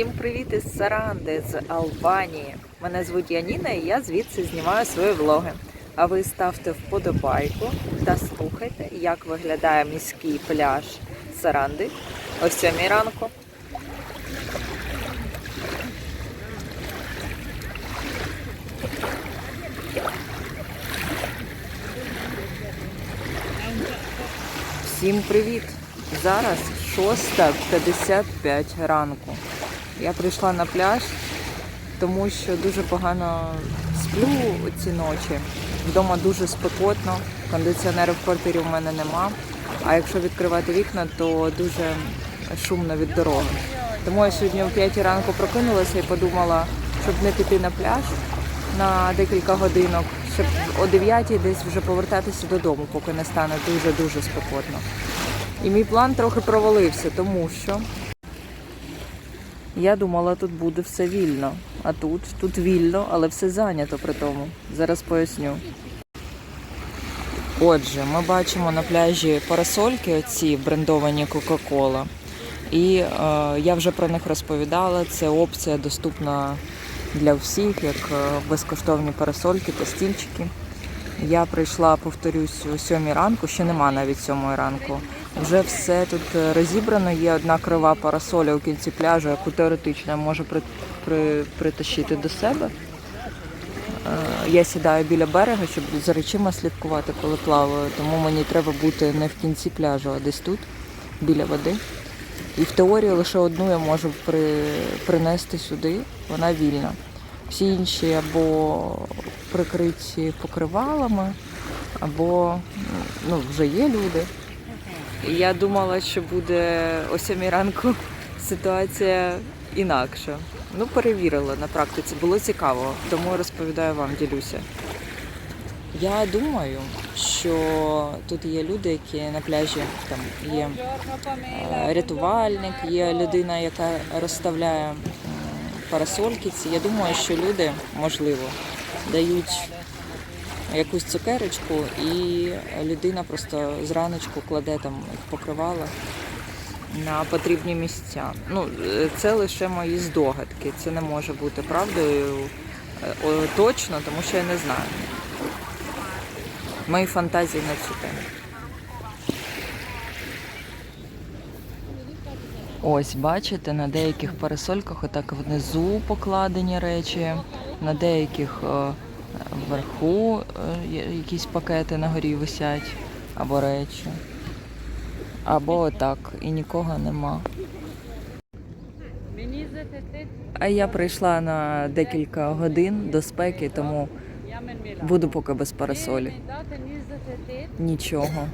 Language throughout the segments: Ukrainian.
Всім привіт із Саранди з Албанії. Мене звуть Яніна і я звідси знімаю свої влоги. А ви ставте вподобайку та слухайте, як виглядає міський пляж Саранди о 7 ранку. Всім привіт! Зараз 6.55 ранку. Я прийшла на пляж, тому що дуже погано сплю ці ночі. Вдома дуже спекотно, кондиціонеру в квартирі в мене нема. А якщо відкривати вікна, то дуже шумно від дороги. Тому я сьогодні о 5 ранку прокинулася і подумала, щоб не піти на пляж на декілька годинок, щоб о 9 десь вже повертатися додому, поки не стане дуже-дуже спекотно. І мій план трохи провалився, тому що я думала, тут буде все вільно. А тут, тут вільно, але все зайнято при тому. Зараз поясню. Отже, ми бачимо на пляжі парасольки, оці брендовані Кока-Кола. І е, я вже про них розповідала. Це опція доступна для всіх, як е, безкоштовні парасольки та стільчики. Я прийшла, повторюсь, о 7 ранку, ще нема навіть 7 ранку. Вже все тут е, розібрано. Є одна крива парасоля у кінці пляжу, яку теоретично може при, при, притащити до себе. Е, Я сідаю біля берега, щоб за речима слідкувати, коли плаваю. Тому мені треба бути не в кінці пляжу, а десь тут, біля води. І в теорії лише одну я можу при, принести сюди, вона вільна. Всі інші або прикриті покривалами, або ну, вже є люди. Я думала, що буде о 7 ранку ситуація інакша. Ну, перевірила на практиці, було цікаво, тому розповідаю вам, ділюся. Я думаю, що тут є люди, які на пляжі там є е, рятувальник, є людина, яка розставляє парасольки. Ці. Я думаю, що люди, можливо, дають якусь цукерочку, і людина просто зраночку кладе там їх покривала на потрібні місця. Ну, це лише мої здогадки. Це не може бути правдою е, точно, тому що я не знаю. Мої фантазії на цю тему. Ось, бачите, на деяких парасольках отак внизу покладені речі, на деяких е, вверху е, якісь пакети на горі висять або речі. Або отак, і нікого нема. А я прийшла на декілька годин до спеки, тому буду поки без парасолі. Нічого.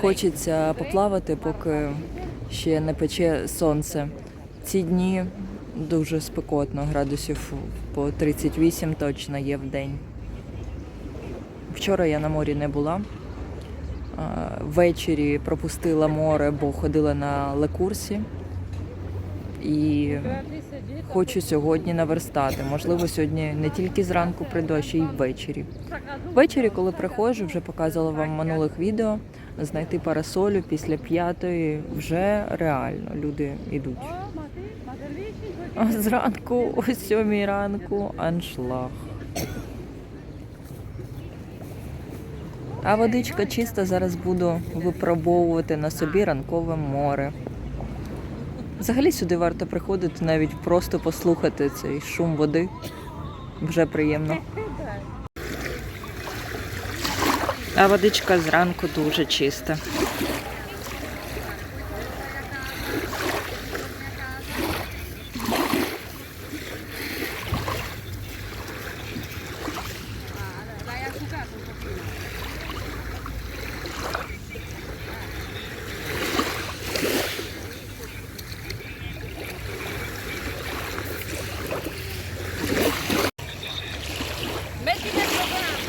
Хочеться поплавати, поки ще не пече сонце. Ці дні дуже спекотно, градусів по 38 точно є в день. Вчора я на морі не була. Ввечері пропустила море, бо ходила на лекурсі. І хочу сьогодні наверстати. Можливо, сьогодні не тільки зранку прийду, а й ввечері. Ввечері, коли приходжу, вже показувала вам минулих відео, знайти парасолю після п'ятої вже реально люди йдуть. А зранку, о сьомій ранку, аншлаг. А водичка чиста, зараз буду випробовувати на собі ранкове море. Взагалі сюди варто приходити, навіть просто послухати цей шум води. Вже приємно. А водичка зранку дуже чиста.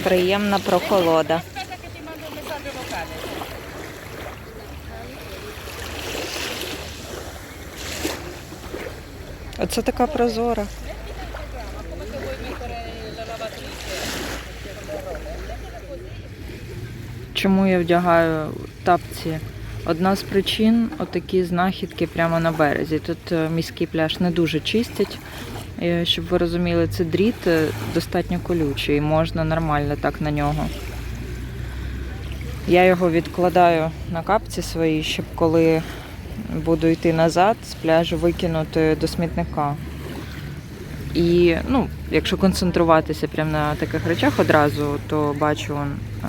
Приємна прохолода. Оце така прозора. Чому я вдягаю тапці Одна з причин отакі знахідки прямо на березі. Тут е, міський пляж не дуже чистять. Е, Щоб ви розуміли, це дріт е, достатньо колючий, можна нормально так на нього. Я його відкладаю на капці свої, щоб коли буду йти назад з пляжу викинути до смітника. І ну, якщо концентруватися прямо на таких речах одразу, то бачу е,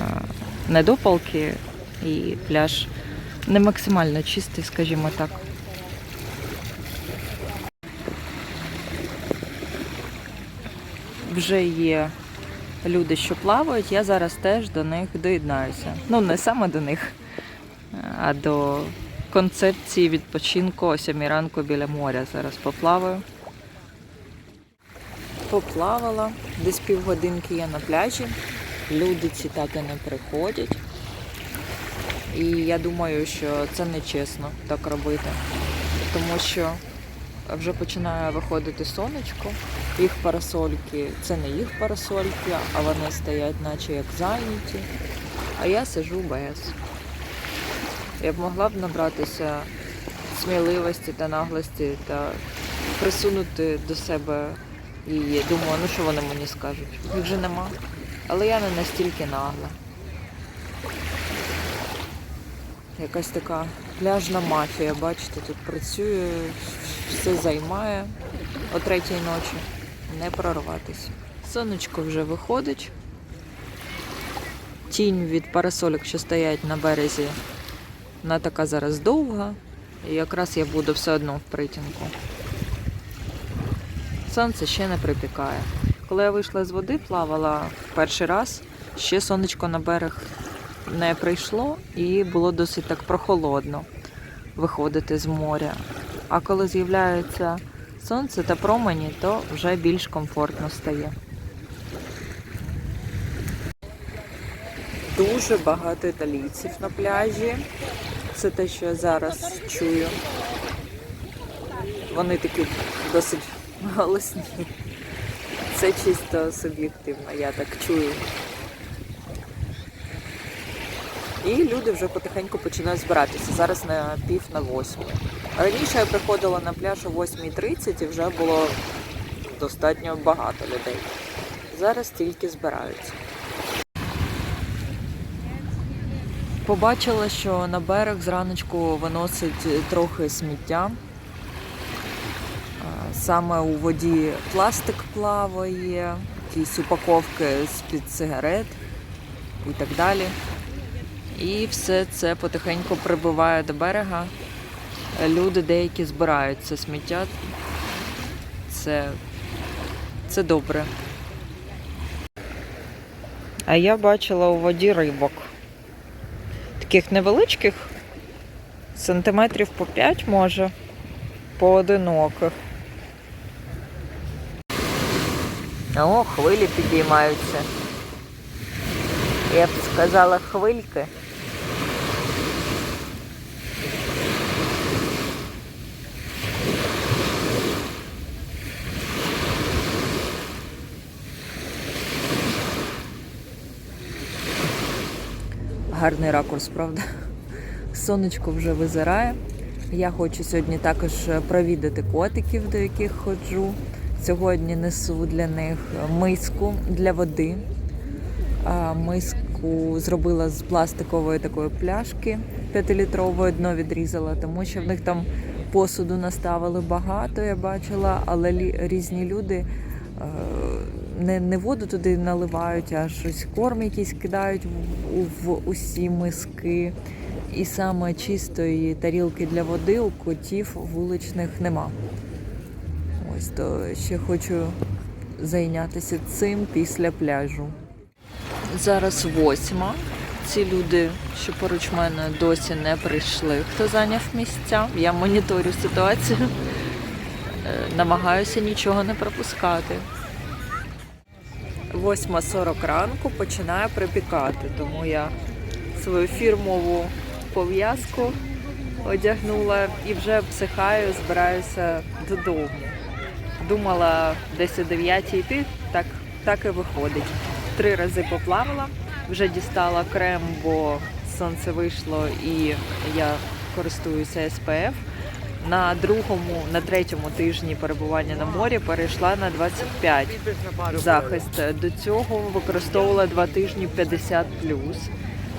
недопалки і пляж не максимально чистий, скажімо так. Вже є люди, що плавають, я зараз теж до них доєднаюся. Ну, не саме до них, а до концепції відпочинку о сьомій ранку біля моря. Зараз поплаваю. Поплавала, десь півгодинки я на пляжі. Люди ці так і не приходять. І я думаю, що це не чесно так робити. Тому що вже починає виходити сонечко, їх парасольки це не їх парасольки, а вони стоять наче як зайняті. А я сижу без. Я б могла б набратися сміливості та наглості та присунути до себе її. Думаю, ну що вони мені скажуть? Їх же нема. Але я не настільки нагла. Якась така пляжна мафія, бачите, тут працює, все займає о третій ночі. Не прорватися. Сонечко вже виходить. Тінь від парасолік, що стоять на березі, вона така зараз довга. І якраз я буду все одно в притінку. Сонце ще не припікає. Коли я вийшла з води, плавала перший раз, ще сонечко на берег не прийшло і було досить так прохолодно виходити з моря. А коли з'являється сонце та промені, то вже більш комфортно стає. Дуже багато італійців на пляжі. Це те, що я зараз чую. Вони такі досить голосні. Це чисто суб'єктивно, я так чую. І люди вже потихеньку починають збиратися. Зараз на пів на восьму. Раніше я приходила на пляж о 8.30 і вже було достатньо багато людей. Зараз тільки збираються. Побачила, що на берег зраночку виносить трохи сміття. Саме у воді пластик плаває, якісь упаковки з-під сигарет і так далі. І все це потихеньку прибиває до берега. Люди деякі збирають це сміття. Це, це добре. А я бачила у воді рибок. Таких невеличких, сантиметрів по 5 може, поодиноких. О, хвилі підіймаються. Я б сказала хвильки. Гарний ракурс, правда? Сонечко вже визирає. Я хочу сьогодні також провідати котиків, до яких ходжу. Сьогодні несу для них миску для води. Миску зробила з пластикової такої пляшки 5-літрової, дно відрізала, тому що в них там посуду наставили багато, я бачила, але різні люди е, не, не воду туди наливають, а щось корм якийсь кидають в, в усі миски. І саме чистої тарілки для води у котів вуличних нема. Ось то ще хочу зайнятися цим після пляжу. Зараз восьма. Ці люди, що поруч мене, досі не прийшли. Хто зайняв місця? Я моніторю ситуацію. Е, Намагаюся нічого не пропускати. 8.40 ранку починає припікати, тому я свою фірмову пов'язку одягнула і вже психаю, збираюся додому. Думала десь о 9 йти, так, так і виходить. Три рази поплавала, вже дістала крем, бо сонце вийшло і я користуюся СПФ. На другому, на третьому тижні перебування на морі перейшла на 25 захист. До цього використовувала два тижні 50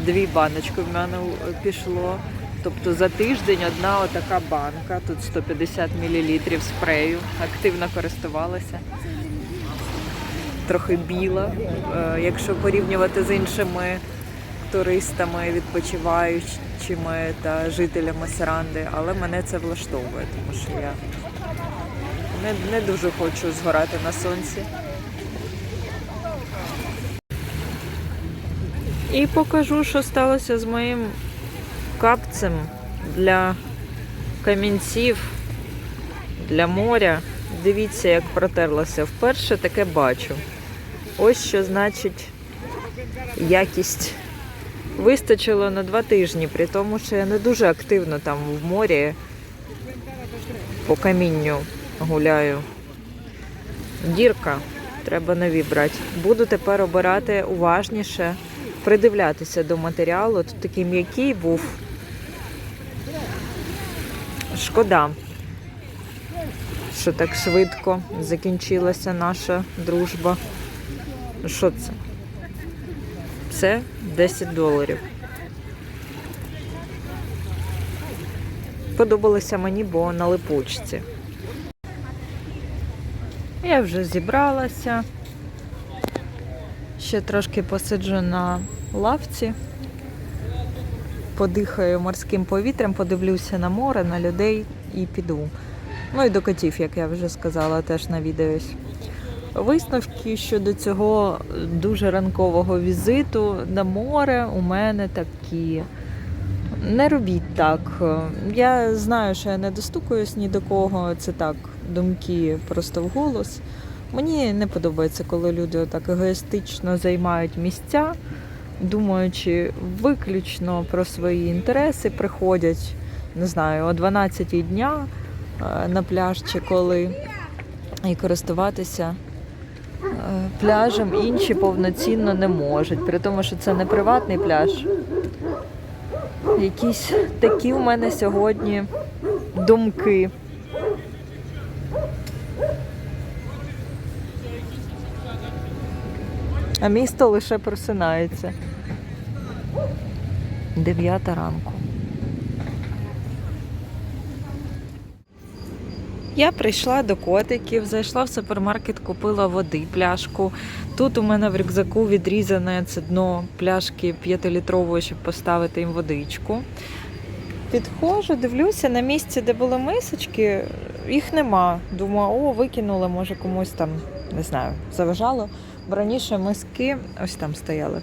Дві баночки в мене пішло. Тобто за тиждень одна отака банка, тут 150 мл спрею. Активно користувалася. Трохи біла, е, якщо порівнювати з іншими туристами, відпочиваючими та жителями Саранди, але мене це влаштовує, тому що я не, не дуже хочу згорати на сонці. І покажу, що сталося з моїм капцем для камінців, для моря. Дивіться, як протерлося. Вперше таке бачу. Ось що значить якість. Вистачило на два тижні, при тому, що я не дуже активно там в морі по камінню гуляю. Дірка, треба нові брати. Буду тепер обирати уважніше, придивлятися до матеріалу. Тут такий м'який був. Шкода, що так швидко закінчилася наша дружба. Що це? Це 10 доларів. Подобалося мені, бо на липучці. Я вже зібралася. Ще трошки посиджу на лавці, подихаю морським повітрям, подивлюся на море, на людей і піду. Ну і до котів, як я вже сказала, теж навідаюсь. Висновки щодо цього дуже ранкового візиту на море у мене такі. Не робіть так. Я знаю, що я не достукаюсь ні до кого. Це так, думки просто вголос. Мені не подобається, коли люди так егоїстично займають місця, думаючи виключно про свої інтереси, приходять, не знаю, о 12 дня е, на пляж чи коли і користуватися пляжем інші повноцінно не можуть, при тому, що це не приватний пляж. Якісь такі у мене сьогодні думки. А місто лише просинається. Дев'ята ранку. Я прийшла до котиків, зайшла в супермаркет, купила води, пляшку. Тут у мене в рюкзаку відрізане це дно пляшки 5-літрової, щоб поставити їм водичку. Підходжу, дивлюся на місці, де були мисочки, їх нема. Думаю, о, викинули, може комусь там, не знаю, заважало. Бо раніше миски ось там стояли.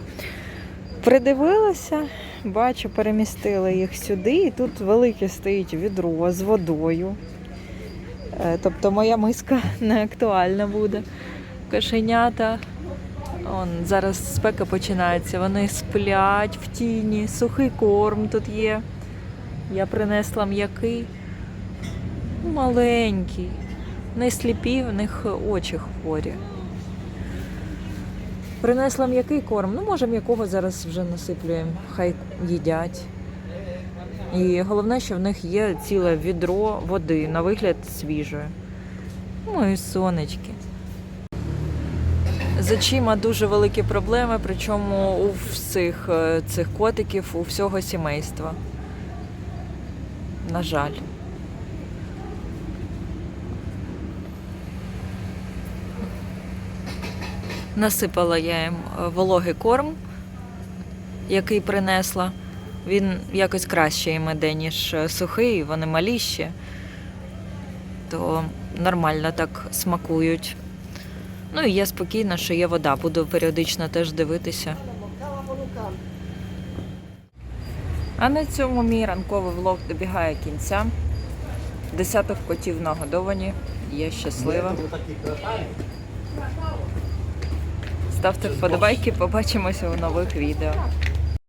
Придивилася, бачу, перемістили їх сюди, і тут велике стоїть відро з водою. Е, Тобто моя миска не актуальна буде. Кошенята. Он, зараз спека починається. Вони сплять в тіні, сухий корм тут є. Я принесла м'який, маленький. Не сліпі, в них очі хворі. Принесла м'який корм. Ну, може, м'якого зараз вже насиплюємо, хай їдять. І головне, що в них є ціле відро води, на вигляд свіжої. Ну і сонечки. З очима дуже великі проблеми, причому у всіх е, цих котиків, у всього сімейства. На жаль. Насипала я їм е, вологий корм, який принесла. Він якось краще їм іде, ніж е, сухий, вони маліші, то нормально так смакують. Ну і я спокійна, що є вода, буду періодично теж дивитися. А на цьому мій ранковий влог добігає кінця. Десяток котів нагодовані, я щаслива. Ставте вподобайки, побачимося у нових відео.